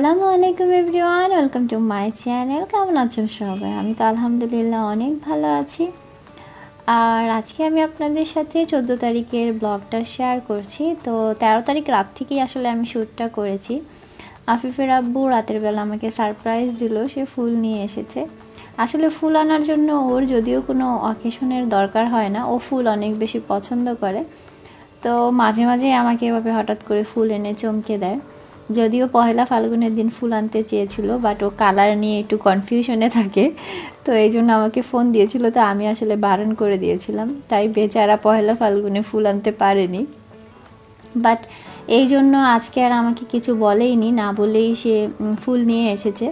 আসসালামু আলাইকুম everyone, welcome to my channel. কেমন আছেন সবাই? আমি তো আলহামদুলিল্লাহ অনেক ভালো আছি। আর আজকে আমি আপনাদের সাথে চোদ্দ তারিখের ব্লগটা শেয়ার করছি। তো তেরো তারিখ রাত থেকেই আসলে আমি শ্যুটটা করেছি। আফিফের আব্বু রাতের বেলা আমাকে সারপ্রাইজ দিল, সে ফুল নিয়ে এসেছে। আসলে ফুল আনার জন্য ওর যদিও কোনো অকেশনের দরকার হয় না, ও ফুল অনেক বেশি পছন্দ করে। তো মাঝে মাঝে আমাকে এভাবে হঠাৎ করে ফুল এনে চমকে দেয়। যদিও পহেলা ফাল্গুনের দিন ফুল আনতে চেয়েছিল বাট ও কালার নিয়ে একটু কনফিউশনে থাকে। তো এই জন্য আমাকে ফোন দিয়েছিল, তো আমি আসলে বারণ করে দিয়েছিলাম। তাই বেচারা পহেলা ফাল্গুনে ফুল আনতে পারেনি। বাট এই জন্য আজকে আর আমাকে কিছু বলেইনি, না বলেই সে ফুল নিয়ে এসেছে।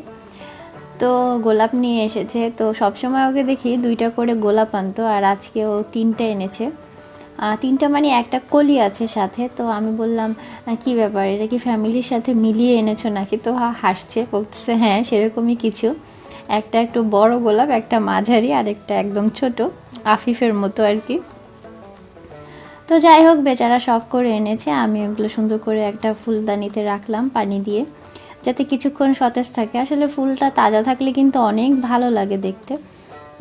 তো গোলাপ নিয়ে এসেছে, তো সবসময় ওকে দেখি দুইটা করে গোলাপ আনতো, আর আজকে ও তিনটা এনেছে। তিনটা মানে একটা কলি আছে সাথে, তো আমি বললাম কি ব্যাপার? এটা কি ফ্যামিলির সাথে মিলিয়ে এনেছো নাকি? তো হাসছে, বলতেছে হ্যাঁ সেরকমই কিছু। একটা একটু বড় গোলাপ, একটা মাঝারি, আর একটা একদম ছোট, আফিফের মতো আর কি। তো যাই হোক, বেচারা শখ করে এনেছে। আমি ওগুলো সুন্দর করে একটা ফুলদানিতে রাখলাম পানি দিয়ে, যাতে কিছুক্ষণ সতেজ থাকে। আসলে ফুলটা তাজা থাকলে কিন্তু অনেক ভালো লাগে দেখতে।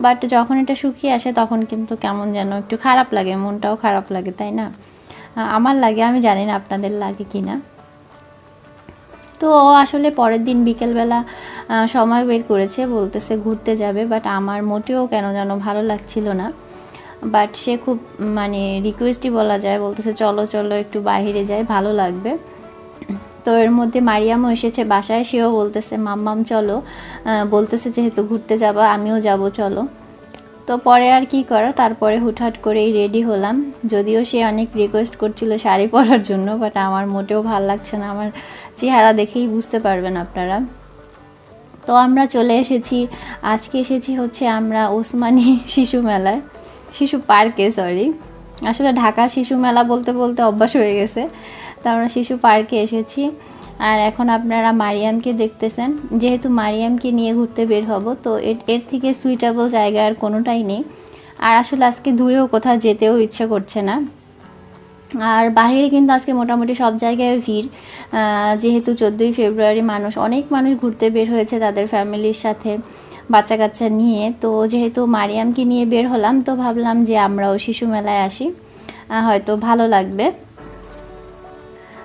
বাট যখন এটা শুকিয়ে আসে, তখন কিন্তু কেমন যেন একটু খারাপ লাগে, মনটাও খারাপ লাগে, তাই না? আমার লাগে, আমি জানি না আপনাদের লাগে কি না তো আসলে পরের দিন বিকেলবেলা সময় বের করেছে, বলতেছে ঘুরতে যাবে বাট আমার মোটেও কেন যেন ভালো লাগছিল না। বাট সে খুব মানে রিকোয়েস্টই বলা যায়, বলতেছে, চলো চলো, একটু বাইরে যাই, ভালো লাগবে। তো এর মধ্যে মারিয়ামও এসেছে বাসায়, সেও বলতেছে, মাম্মাম, চলো। বলতেছে, যেহেতু ঘুরতে যাবা, আমিও যাব, চলো। তো পরে আর কি করো, তারপরে হুটহাট করেই রেডি হলাম। যদিও সে অনেক রিকোয়েস্ট করছিল শাড়ি পরার জন্য বাট আমার মোটেও ভালো লাগছে না। আমার চেহারা দেখেই বুঝতে পারবেন আপনারা। তো আমরা চলে এসেছি। আজকে এসেছি হচ্ছে আমরা ওসমানী শিশু মেলায়। শিশু পার্কে সরি আসলে ঢাকা শিশু মেলা বলতে বলতে অভ্যাস হয়ে গেছে। তো আমরা শিশু পার্কে এসেছি। আর এখন আপনারা মারিয়ামকে দেখতেছেন। যেহেতু মারিয়ামকে নিয়ে ঘুরতে বের হব, তো এর থেকে সুইটেবল জায়গা আর কোনোটাই নেই। আর আসলে আজকে দূরেও কোথাও যেতেও ইচ্ছে করছে না। আর বাইরে কিন্তু আজকে মোটামুটি সব জায়গায় ভিড়। যেহেতু চোদ্দোই ফেব্রুয়ারি মানুষ, অনেক মানুষ ঘুরতে বের হয়েছে তাদের ফ্যামিলির সাথে বাচ্চা কাচ্চা নিয়ে। তো যেহেতু মারিয়ামকে নিয়ে বের হলাম, তো ভাবলাম যে আমরাও শিশু মেলায় আসি। হয়তো ভালো লাগবে।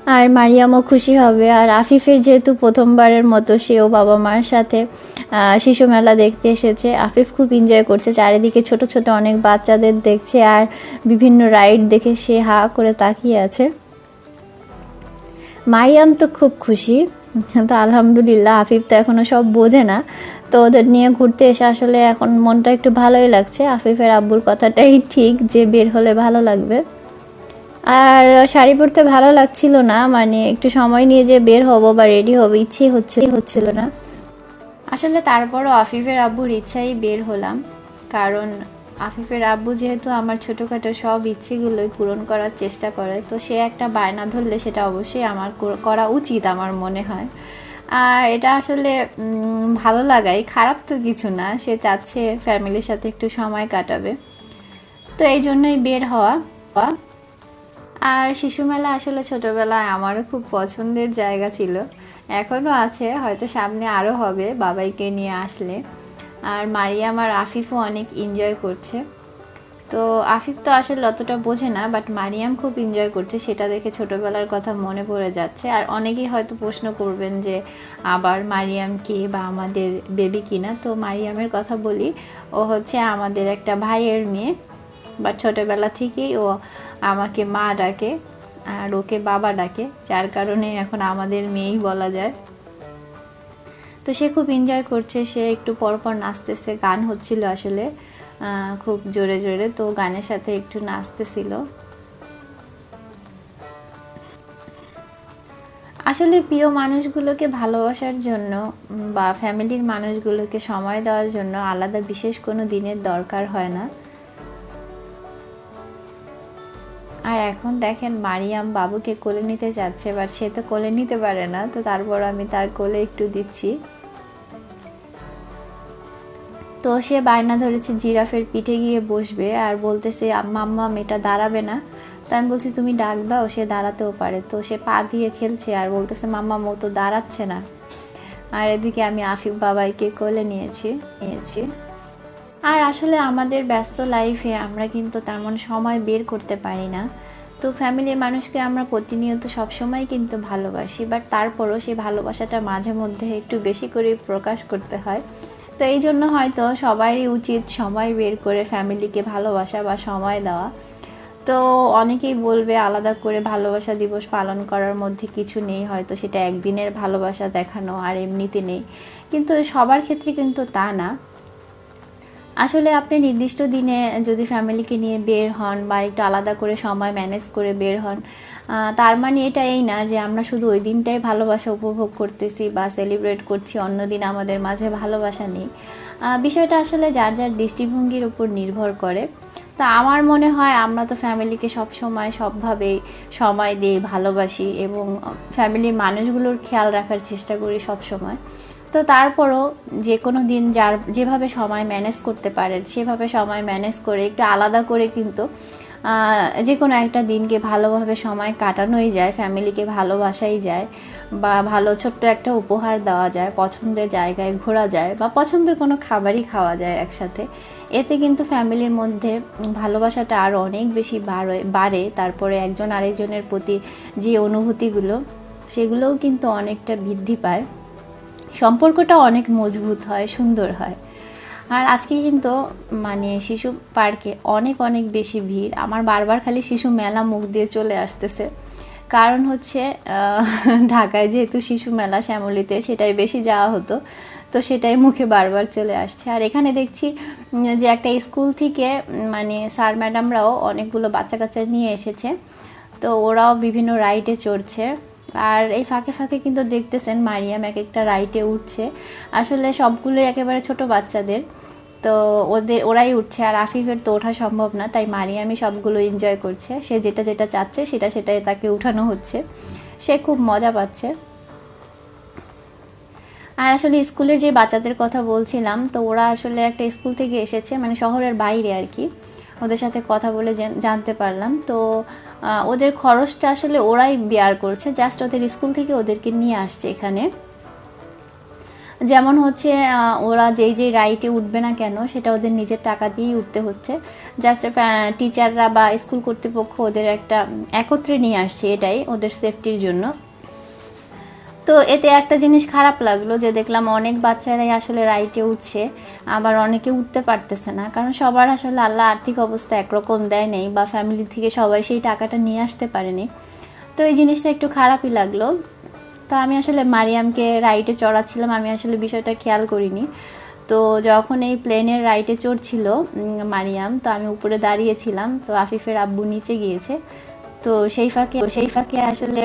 আর মারিয়ামও খুশি হবে। আর আফিফের যেহেতু প্রথমবারের মতো সেও বাবা মার সাথে শিশু মেলা দেখতে এসেছে। আফিফ খুব এনজয় করছে। চারিদিকে ছোট ছোট অনেক বাচ্চাদের দেখছে আর বিভিন্ন রাইড দেখে সে হা করে তাকিয়ে আছে। মারিয়াম তো খুব খুশি। তো আলহামদুলিল্লাহ, আফিফ তো এখনও সব বোঝে না। তো ওদের নিয়ে ঘুরতে এসে আসলে এখন মনটা একটু ভালোই লাগছে। আফিফের আব্বুর কথাটাই ঠিক যে বের হলে ভালো লাগবে। আর শাড়ি পরতে ভালো লাগছিল না মানে একটু সময় নিয়ে যে বের হব বা রেডি হব ইচ্ছে হচ্ছে, হচ্ছিল না। আসলে তারপরও আফিফের আব্বুর ইচ্ছাই বের হলাম, কারণ আফিফের আব্বু যেহেতু আমার ছোটোখাটো সব ইচ্ছেগুলোই পূরণ করার চেষ্টা করে, তো সে একটা বায়না ধরলে সেটা অবশ্যই আমার করা উচিত আমার মনে হয়। আর এটা আসলে ভালো লাগাই, খারাপ তো কিছু না, সে চাচ্ছে ফ্যামিলির সাথে একটু সময় কাটাবে। তো এই জন্যই বের হওয়া। আর শিশু মেলা আসলে ছোটবেলায় আমারও খুব পছন্দের জায়গা ছিল। এখনও আছে, হয়তো সামনে আরও হবে বাবাইকে নিয়ে আসলে। আর মারিয়াম আর আফিফও অনেক এনজয় করছে। তো আফিফ তো আসলে অতটা বোঝে না বাট মারিয়াম খুব এনজয় করছে, সেটা দেখে ছোটবেলার কথা মনে পড়ে যাচ্ছে। আর অনেকেই হয়তো প্রশ্ন করবেন যে, আবার মারিয়াম কে বা আমাদের বেবি কিনা? তো মারিয়ামের কথা বলি, ও হচ্ছে আমাদের একটা ভাইয়ের মেয়ে বাট ছোটবেলা থেকেই ও আমাকে মা ডাকে আর ওকে বাবা ডাকে, যার কারণে এখন আমাদের মেয়েই বলা যায়। তো সে খুব এনজয় করছে, সে একটু পরপর নাচতেছে, গান হচ্ছিল আসলে খুব জোরে জোরে, তো গানের সাথে একটু নাচতেছিল। আসলে প্রিয় মানুষগুলোকে ভালোবাসার জন্য বা ফ্যামিলির মানুষগুলোকে সময় দেওয়ার জন্য আলাদা, বিশেষ কোনো দিনের দরকার হয় না। আর এখন দেখেন মারিয়াম বাবুকে কোলে নিতে যাচ্ছে, এবার সে তো কোলে নিতে পারে না, তো তারপর আমি তার কোলে একটু দিচ্ছি। তো সে বায়না ধরেছে জিরাফের পিঠে গিয়ে বসবে আর বলতেছে মাম্মা এটা দাঁড়াবে না। তো আমি বলছি, তুমি ডাক দাও, সে দাঁড়াতেও পারে। তো সে পা দিয়ে খেলছে আর বলতেছে, মাম্মা, মো তো দাঁড়াচ্ছে না। আর এদিকে আমি আফিফ বাবাইকে কোলে নিয়েছি নিয়েছি। আর আসলে আমাদের ব্যস্ত লাইফে আমরা কিন্তু তেমন সময় বের করতে পারি না। তো ফ্যামিলির মানুষকে আমরা প্রতিনিয়ত সবসময় কিন্তু ভালোবাসি বাট তারপরও সেই ভালোবাসাটা মাঝে মধ্যে একটু বেশি করে প্রকাশ করতে হয়। তো এই জন্য হয়তো সবারই উচিত সময় বের করে ফ্যামিলিকে ভালোবাসা বা সময় দেওয়া। তো অনেকেই বলবে আলাদা করে ভালোবাসা দিবস পালন করার মধ্যে কিছু নেই, হয়তো সেটা একদিনের ভালোবাসা দেখানো আর এমনিতে নেই। কিন্তু সবার ক্ষেত্রে কিন্তু তা না। আসলে আপনি নির্দিষ্ট দিনে যদি ফ্যামিলিকে নিয়ে বের হন বা একটু আলাদা করে সময় ম্যানেজ করে বের হন তার মানে এটা এই না যে আমরা শুধু ওই দিনটাই ভালোবাসা উপভোগ করতেছি বা সেলিব্রেট করছি অন্য দিন আমাদের মাঝে ভালোবাসা নেই। বিষয়টা আসলে যার যার দৃষ্টিভঙ্গির উপর নির্ভর করে। তা আমার মনে হয় আমরা তো ফ্যামিলিকে সব সময় সবভাবে সময় দিই, ভালোবাসি এবং ফ্যামিলির মানুষগুলোর খেয়াল রাখার চেষ্টা করি সব সময়। তো তারপরও যে কোনো দিন যার যেভাবে সময় ম্যানেজ করতে পারেন সেভাবে সময় ম্যানেজ করে একটু আলাদা করে কিন্তু যে কোনো একটা দিনকে ভালোভাবে সময় কাটানোই যায় ফ্যামিলিকে ভালোবাসাই যায় বা ভালো ছোট্ট একটা উপহার দেওয়া যায়, পছন্দের জায়গায় ঘোরা যায় বা পছন্দের কোনো খাবারই খাওয়া যায় একসাথে। এতে কিন্তু ফ্যামিলির মধ্যে ভালোবাসাটা আরও অনেক বেশি বাড়ে বাড়ে। তারপরে একজন আরেকজনের প্রতি যে অনুভূতিগুলো, সেগুলোও কিন্তু অনেকটা বৃদ্ধি পায়। সম্পর্কটা অনেক মজবুত হয়, সুন্দর হয়। আর আজকে কিন্তু মানে শিশু পার্কে অনেক অনেক বেশি ভিড়। আমার বারবার খালি শিশু মেলা মুখ দিয়ে চলে আসতেছে। কারণ হচ্ছে ঢাকায় যেহেতু শিশু মেলা শ্যামলিতে, সেটাই বেশি যাওয়া হতো। তো সেটাই মুখে বারবার চলে আসছে। আর এখানে দেখছি যে একটা স্কুল থেকে মানে স্যার ম্যাডামরাও অনেকগুলো বাচ্চা কাচ্চা নিয়ে এসেছে। তো ওরাও বিভিন্ন রাইডে চড়ছে। আর এই ফাঁকে ফাঁকে কিন্তু দেখতেছেন মারিয়াম এক একটা রাইটে উঠছে। আসলে সবগুলোই একেবারে ছোট বাচ্চাদের। তো ওদের, ওরাই উঠছে আর আফিফের তো ওঠা সম্ভব না, তাই মারিয়ামই সবগুলো এনজয় করছে। সে যেটা যেটা চাচ্ছে, সেটা সেটাই তাকে উঠানো হচ্ছে। সে খুব মজা পাচ্ছে। আর আসলে স্কুলের যে বাচ্চাদের কথা বলছিলাম, তো ওরা আসলে একটা স্কুল থেকে এসেছে মানে শহরের বাইরে আর কি। ওদের সাথে কথা বলে জানতে পারলাম। তো ওদের খরচটা আসলে ওরাই বেয়ার করছে। জাস্ট ওদের স্কুল থেকে ওদেরকে নিয়ে আসছে এখানে। যেমন হচ্ছে ওরা যেই যেই রাইটে উঠবে না কেন, সেটা ওদের নিজের টাকা দিয়েই উঠতে হচ্ছে। জাস্ট টিচাররা বা স্কুল কর্তৃপক্ষ ওদের একটা একত্রে নিয়ে আসছে এটাই, ওদের সেফটির জন্য। তো এতে একটা জিনিস খারাপ লাগল যে দেখলাম অনেক বাচ্চারাই আসলে রাইটে উঠছে, আবার অনেকে উঠতে পারতেছে না। কারণ সবার আসলে আল্লাহ আর্থিক অবস্থা একরকম দেয় নেই বা ফ্যামিলি থেকে সবাই সেই টাকাটা নিয়ে আসতে পারেনি তো এই জিনিসটা একটু খারাপই লাগল। তো আমি আসলে মারিয়ামকে রাইটে চড়াচ্ছিলাম, আমি আসলে বিষয়টা খেয়াল করিনি। তো যখন এই প্লেনের রাইটে চড়ছিল মারিয়াম, তো আমি উপরে দাঁড়িয়েছিলাম, তো আফিফের আব্বু নিচে গিয়েছে। তো সেই ফাঁকে সেই ফাঁকে আসলে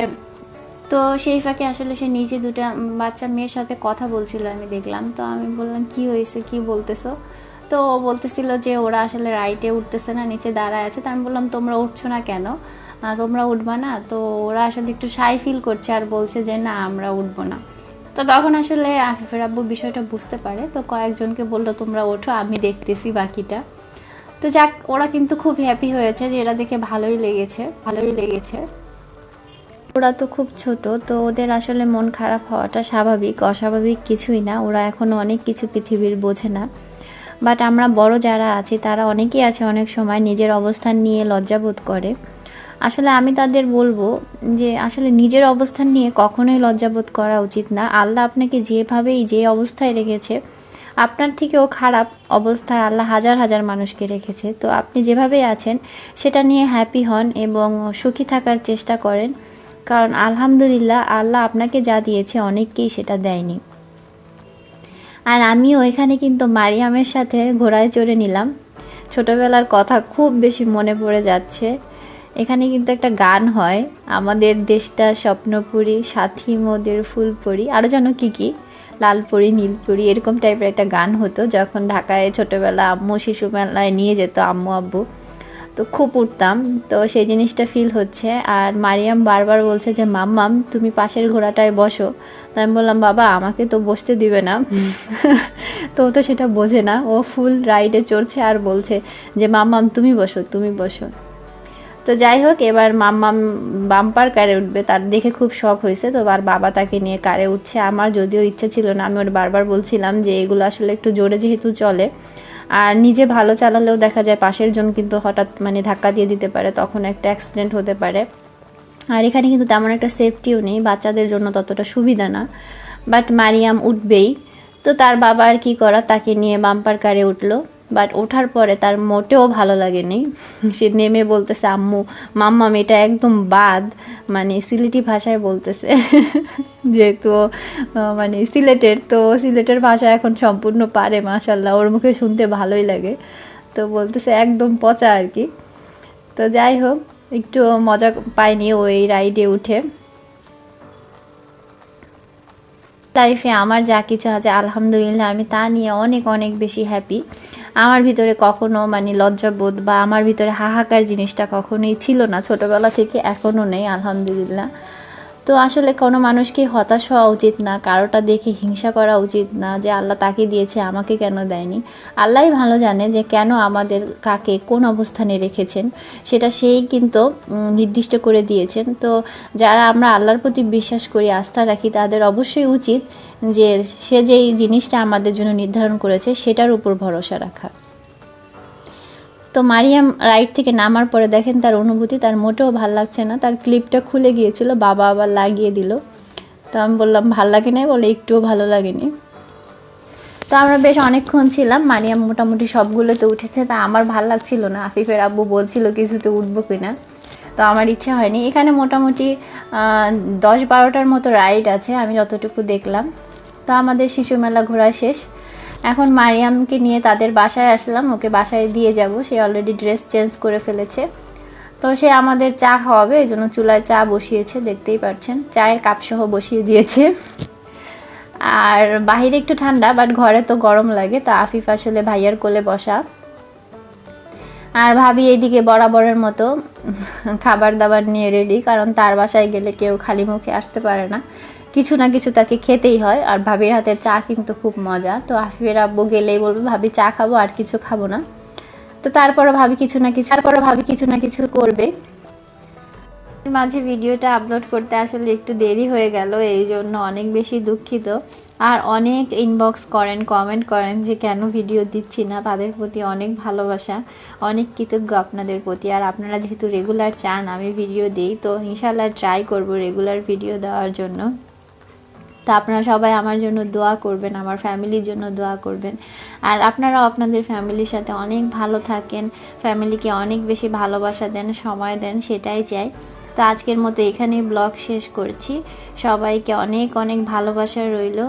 তো সেই ফাঁকে আসলে সে নিজে দুটা বাচ্চা মেয়ের সাথে কথা বলছিল, আমি দেখলাম। তো আমি বললাম, কি হয়েছে? কি বলতেছো? তো ও বলতেছিল যে ওরা আসলে রাইটে উঠতেছে না, নিচে দাঁড়ায় আছে। তো আমি বললাম, তোমরা উঠছো না কেন? তোমরা উঠবা না? তো ওরা আসলে একটু সাই ফিল করছে আর বলছে যে, না, আমরা উঠবো না। তো তখন আসলে আফিফের আব্বু বিষয়টা বুঝতে পারে। তো কয়েকজনকে বলল, তোমরা ওঠো, আমি দেখতেছি বাকিটা। তো যাক, ওরা কিন্তু খুব হ্যাপি হয়েছে যে এরা দেখে ভালোই লেগেছে ভালোই লেগেছে। ওরা তো খুব ছোট, তো ওদের আসলে মন খারাপ হওয়াটা স্বাভাবিক, অস্বাভাবিক কিছুই না। ওরা এখনও অনেক কিছু পৃথিবীর বোঝে না। বাট আমরা বড় যারা আছি, তারা অনেকেই আছে অনেক সময় নিজের অবস্থান নিয়ে লজ্জাবোধ করে। আসলে আমি তাদের বলব যে, আসলে নিজের অবস্থান নিয়ে কখনোই লজ্জাবোধ করা উচিত না। আল্লাহ আপনাকে যেভাবেই যে অবস্থায় রেখেছে, আপনার থেকেও খারাপ অবস্থায় আল্লাহ হাজার হাজার মানুষকে রেখেছে। তো আপনি যেভাবেই আছেন, সেটা নিয়ে হ্যাপি হন এবং সুখী থাকার চেষ্টা করেন। কারণ আলহামদুলিল্লাহ আল্লাহ আপনাকে যা দিয়েছে অনেককেই সেটা দেয়নি। আর আমিও এখানে কিন্তু মারিয়ামের সাথে ঘোড়ায় চড়ে নিলাম। ছোটবেলার কথা খুব বেশি মনে পড়ে যাচ্ছে। এখানে কিন্তু একটা গান হয়, আমাদের দেশটা স্বপ্নপুরী, সাথী মোদের ফুলপুরি। আরও যেন কী কী, লালপুরি, নীলপুরি, এরকম টাইপের একটা গান হতো, যখন ঢাকায় ছোটবেলা আম্মু শিশু মেলায় নিয়ে যেত আম্মু আব্বু। তো খুব উঠতাম। তো সেই জিনিসটা ফিল হচ্ছে। আর মারিয়াম বারবার বলছে যে মাম্মাম তুমি পাশের ঘোড়াটায় বসো। তো আমি বললাম বাবা আমাকে তো বসতে দিবে না। তো ও তো সেটা বোঝে না। ও ফুল রাইডে চড়ছে আর বলছে যে মাম্মাম তুমি বসো তুমি বসো। তো যাই হোক এবার মাম্মাম বাম্পার কারে উঠবে। তার দেখে খুব শখ হয়েছে। তো আর বাবা তাকে নিয়ে কারে উঠছে। আমার যদিও ইচ্ছা ছিল না আমি ওর বারবার বলছিলাম যে এগুলো আসলে একটু জোরে যেহেতু চলে আর নিজে ভালো চালালেও দেখা যায় পাশের জন কিন্তু হঠাৎ মানে ধাক্কা দিয়ে দিতে পারে, তখন একটা অ্যাক্সিডেন্ট হতে পারে। আর এখানে কিন্তু তেমন একটা সেফটিও নেই, বাচ্চাদের জন্য ততটা সুবিধা না। বাট মারিয়াম উঠবেই। তো তার বাবা আর কি করা তাকে নিয়ে বাম্পার কারে উঠল। বাট ওঠার পরে তার মোটেও ভালো লাগেনি। সে নেমে বলতেছে, আম্মু মাম্মাম এটা একদম বাদ। মানে সিলেটি ভাষায় বলতেছে, যেহেতু মানে সিলেটের, তো সিলেটের ভাষা এখন সম্পূর্ণ পারে মাশাল্লাহ ওর মুখে শুনতে ভালোই লাগে। তো বলতেছে, একদম পচা আর কি। তো যাই হোক, একটু মজা পাইনি ওই রাইডে উঠে। লাইফে আমার যা কিছু আছে, আলহামদুলিল্লাহ, আমি তা নিয়ে অনেক অনেক বেশি হ্যাপি আমার ভিতরে কখনো মানে লজ্জাবোধ বা আমার ভিতরে হাহাকার জিনিসটা কখনোই ছিল না, ছোটবেলা থেকে এখনও নেই, আলহামদুলিল্লাহ। তো আসলে কোনো মানুষকে হতাশ হওয়া উচিত না, কারোটা দেখে হিংসা করা উচিত না যে আল্লাহ তাকে দিয়েছে, আমাকে কেন দেয়নি। আল্লাহই ভালো জানে যে কেন আমাদের কাকে কোন অবস্থানে রেখেছেন। সেটা সেই কিন্তু নির্দিষ্ট করে দিয়েছেন। তো যারা আমরা আল্লাহর প্রতি বিশ্বাস করি, আস্থা রাখি, তাদের অবশ্যই উচিত যে সে যেই জিনিসটা আমাদের জন্য নির্ধারণ করেছে, সেটার উপর ভরসা রাখা। তো মারিয়াম রাইড থেকে নামার পরে দেখেন তার অনুভূতি, তার মোটেও ভালো লাগছে না। তার ক্লিপটা খুলে গিয়েছিল, বাবা আবার লাগিয়ে দিল। তো আমি বললাম, ভালো লাগে না বলে, একটুও ভালো লাগেনি। তো আমরা বেশ অনেকক্ষণ ছিলাম। মারিয়াম মোটামুটি সবগুলোতে উঠেছে। তা আমার ভালো লাগছিল না। আফিফের আব্বু বলছিল, কিছুতে উঠবো কিনা? তো আমার ইচ্ছা হয়নি। এখানে মোটামুটি দশ বারোটার মতো রাইড আছে, আমি যতটুকু দেখলাম। তো আমাদের শিশু মেলা ঘোরা শেষ। এখন মারিয়ামকে নিয়ে তাদের বাসায় আসলাম, ওকে বাসায় দিয়ে যাব। সে অলরেডি ড্রেস চেঞ্জ করে ফেলেছে। তো সে আমাদের চা খাওয়াবে, এই জন্য চুলায় চা বসিয়েছে, দেখতেই পাচ্ছেন। চায়ের কাপ সহ বসিয়ে দিয়েছে। আর বাহিরে একটু ঠান্ডা বাট ঘরে তো গরম লাগে, তো আফিফ আসলে ভাইয়ার কোলে বসা। আর ভাবি এইদিকে বরাবরের মতো খাবার দাবার নিয়ে রেডি কারণ তার বাসায় গেলে কেউ খালি মুখে আসতে পারে না। কিছু না কিছু তাকে খেতেই হয়। আর ভাবির হাতের চা কিন্তু খুব মজা। তো আফিফের আব্বু গেলেই বলবে, ভাবি, চা খাব, আর কিছু খাব না। তো তারপরে ভাবি কিছু না কিছু তারপরে ভাবি কিছু না কিছু করবে। মাঝে ভিডিওটা আপলোড করতে আসলে একটু দেরি হয়ে গেল, এই জন্য অনেক বেশি দুঃখিত। আর অনেক ইনবক্স করেন কমেন্ট করেন যে, কেন ভিডিও দিচ্ছি না? তাদের প্রতি অনেক ভালোবাসা, অনেক কৃতজ্ঞ আপনাদের প্রতি। আর আপনারা যেহেতু রেগুলার চান, আমি ভিডিও দিই, তো ইনশাল্লাহ ট্রাই করব রেগুলার ভিডিও দেওয়ার জন্য। তো আপনারা সবাই আমার জন্য দোয়া করবেন, আমার ফ্যামিলির জন্য দোয়া করবেন। আর আপনারাও আপনাদের ফ্যামিলির সাথে অনেক ভালো থাকেন, ফ্যামিলিকে অনেক বেশি ভালোবাসা দেন, সময় দেন, সেটাই চাই। তো আজকের মতো এখানেই ব্লগ শেষ করছি। সবাইকে অনেক অনেক ভালোবাসা রইল।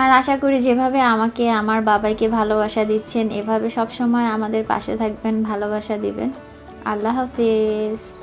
আর আশা করি যেভাবে আমাকে, আমার বাবাইকে ভালোবাসা দিচ্ছেন, এভাবে সব সময় আমাদের পাশে থাকবেন, ভালোবাসা দিবেন। আল্লাহ হাফেজ।